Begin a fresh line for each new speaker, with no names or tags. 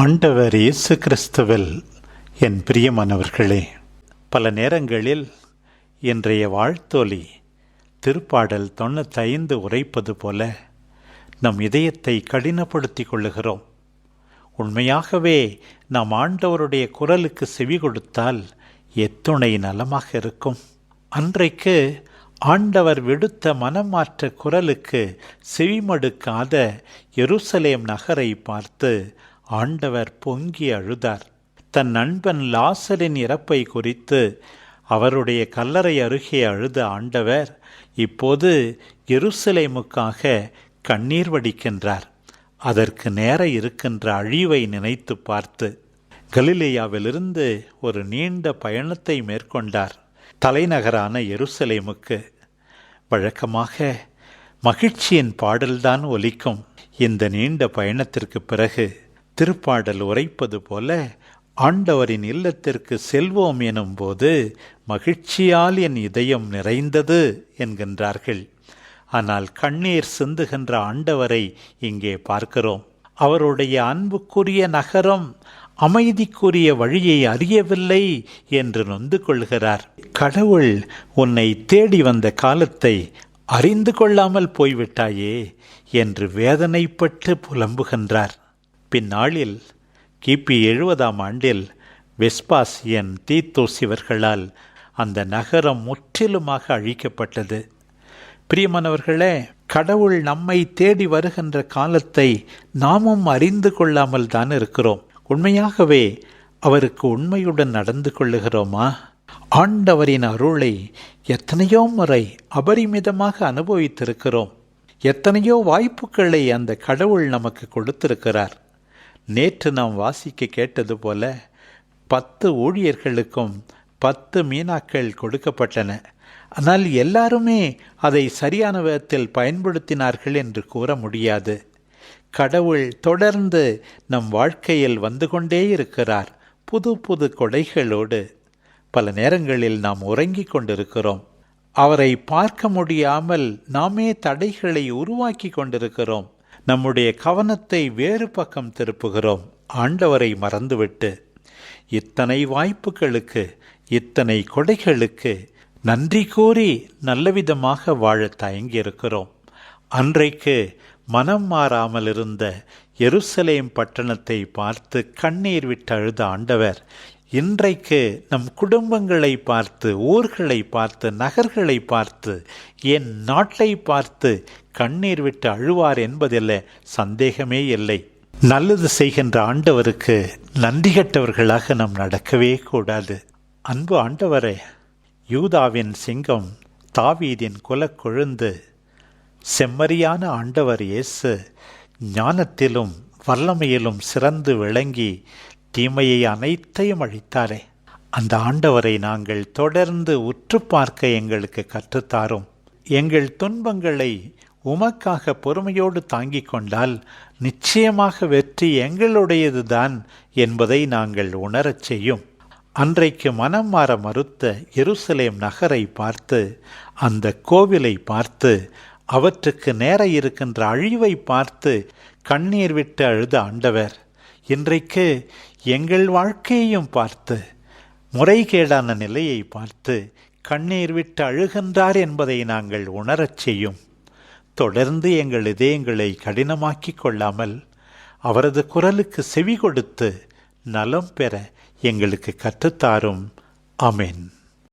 ஆண்டவர் இயேசு கிறிஸ்துவில் என் பிரியமானவர்களே பல நேரங்களில் இன்றைய வாழ்த்தொலி திருப்பாடல் தொண்ணூத்தைந்து உரைப்பது போல நம் இதயத்தை கடினப்படுத்திக் கொள்ளுகிறோம். உண்மையாகவே நாம் ஆண்டவருடைய குரலுக்கு செவி கொடுத்தால் எத்துணை நலமாக இருக்கும். அன்றைக்கு ஆண்டவர் விடுத்த மனமாற்ற குரலுக்கு செவிமடுக்காத எருசலேம் நகரை பார்த்து ஆண்டவர் பொங்கி அழுதார். தன் நண்பன் லாசலின் இறப்பை குறித்து அவருடைய கல்லறை அருகே அழுத ஆண்டவர் இப்போது எருசலேமுக்காக கண்ணீர் வடிக்கின்றார். அதற்கு நேர இருக்கின்ற அழிவை நினைத்து பார்த்து கலிலேயாவிலிருந்து ஒரு நீண்ட பயணத்தை மேற்கொண்டார் தலைநகரான எருசலேமுக்கு. வழக்கமாக மகிழ்ச்சியின் பாடல்தான் ஒலிக்கும். இந்த நீண்ட பயணத்திற்கு பிறகு திருப்பாடல் உரைப்பது போல ஆண்டவரின் இல்லத்திற்கு செல்வோம் எனும்போது மகிழ்ச்சியால் என் இதயம் நிறைந்தது என்கின்றார்கள். ஆனால் கண்ணீர் சிந்துகின்ற ஆண்டவரை இங்கே பார்க்கிறோம். அவருடைய அன்புக்குரிய நகரம் அமைதிக்குரிய வழியை அறியவில்லை என்று நொந்து கொள்கிறார். கடவுள் உன்னை தேடி வந்த காலத்தை அறிந்து கொள்ளாமல் போய்விட்டாயே என்று வேதனைப்பட்டு புலம்புகின்றார். பின்னாளில் கிபி எழுபதாம் ஆண்டில் வெஸ்பாசியன் தீத்தோஸ் இவர்களால் அந்த நகரம் முற்றிலுமாக அழிக்கப்பட்டது. பிரியமானவர்களே கடவுள் நம்மை தேடி வருகின்ற காலத்தை நாமும் அறிந்து கொள்ளாமல் தான் இருக்கிறோம். உண்மையாகவே அவருக்கு உண்மையுடன் நடந்து கொள்ளுகிறோமா? ஆண்டவரின் அருளை எத்தனையோ முறை அபரிமிதமாக அனுபவித்திருக்கிறோம். எத்தனையோ வாய்ப்புகளை அந்த கடவுள் நமக்கு கொடுத்திருக்கிறார். நேற்று நாம் வாசிக்க கேட்டது போல பத்து ஊழியர்களுக்கும் பத்து மீனாக்கள் கொடுக்கப்பட்டன. ஆனால் எல்லாருமே அதை சரியான விதத்தில் பயன்படுத்தினார்கள் என்று கூற முடியாது. கடவுள் தொடர்ந்து நம் வாழ்க்கையில் வந்து கொண்டே இருக்கிறார் புது புது கொடைகளோடு. பல நேரங்களில் நாம் உறங்கிக் கொண்டிருக்கிறோம். அவரை பார்க்க முடியாமல் நாமே தடைகளை உருவாக்கி கொண்டிருக்கிறோம். நம்முடைய கவனத்தை வேறு பக்கம் திருப்புகிறோம். ஆண்டவரை மறந்துவிட்டு இத்தனை வாய்ப்புகளுக்கு இத்தனை கொடைகளுக்கு நன்றி கூறி நல்லவிதமாக வாழ தயங்கியிருக்கிறோம். அன்றைக்கு மனம் மாறாமல் இருந்த எருசலேம் பட்டணத்தை பார்த்து கண்ணீர் விட்டு அழுத ஆண்டவர் இன்றைக்கு நம் குடும்பங்களை பார்த்து ஊர்களை பார்த்து நகர்களை பார்த்து என் நாட்டை பார்த்து கண்ணீர் விட்டு அழுவார் என்பதில் சந்தேகமே இல்லை. நல்லது செய்கின்ற ஆண்டவருக்கு நன்றி கட்டவர்களாக நாம் நடக்கவே கூடாது. அன்பு ஆண்டவரே யூதாவின் சிங்கம் தாவீதின் குலக்கொழுந்து செம்மறியான ஆண்டவர் இயேசு ஞானத்திலும் வல்லமையிலும் சிறந்து விளங்கி தீமையை அனைத்தையும் அழித்தாரே. அந்த ஆண்டவரை நாங்கள் தொடர்ந்து உற்று பார்க்க எங்களுக்கு கற்றுத்தாரும். எங்கள் துன்பங்களை உமக்காக பொறுமையோடு தாங்கிக் கொண்டால் நிச்சயமாக வெற்றி எங்களுடையதுதான் என்பதை நாங்கள் உணரச் செய்யும். அன்றைக்கு மனம் மாற மறுத்த எருசலேம் நகரை பார்த்து அந்த கோவிலை பார்த்து அவற்றுக்கு நேர இருக்கின்ற அழிவை பார்த்து கண்ணீர் விட்டு அழுத ஆண்டவர் இன்றைக்கு எங்கள் வாழ்க்கையையும் பார்த்து முறைகேடான நிலையை பார்த்து கண்ணீர் விட்டு அழுகின்றார் என்பதை நாங்கள் உணரச் செய்யும். தொடர்ந்து எங்கள் இதயங்களை கடினமாக்கிக் கொள்ளாமல் அவரது குரலுக்கு செவி கொடுத்து நலம் பெற எங்களுக்கு கற்றுத்தாரும் அமேன்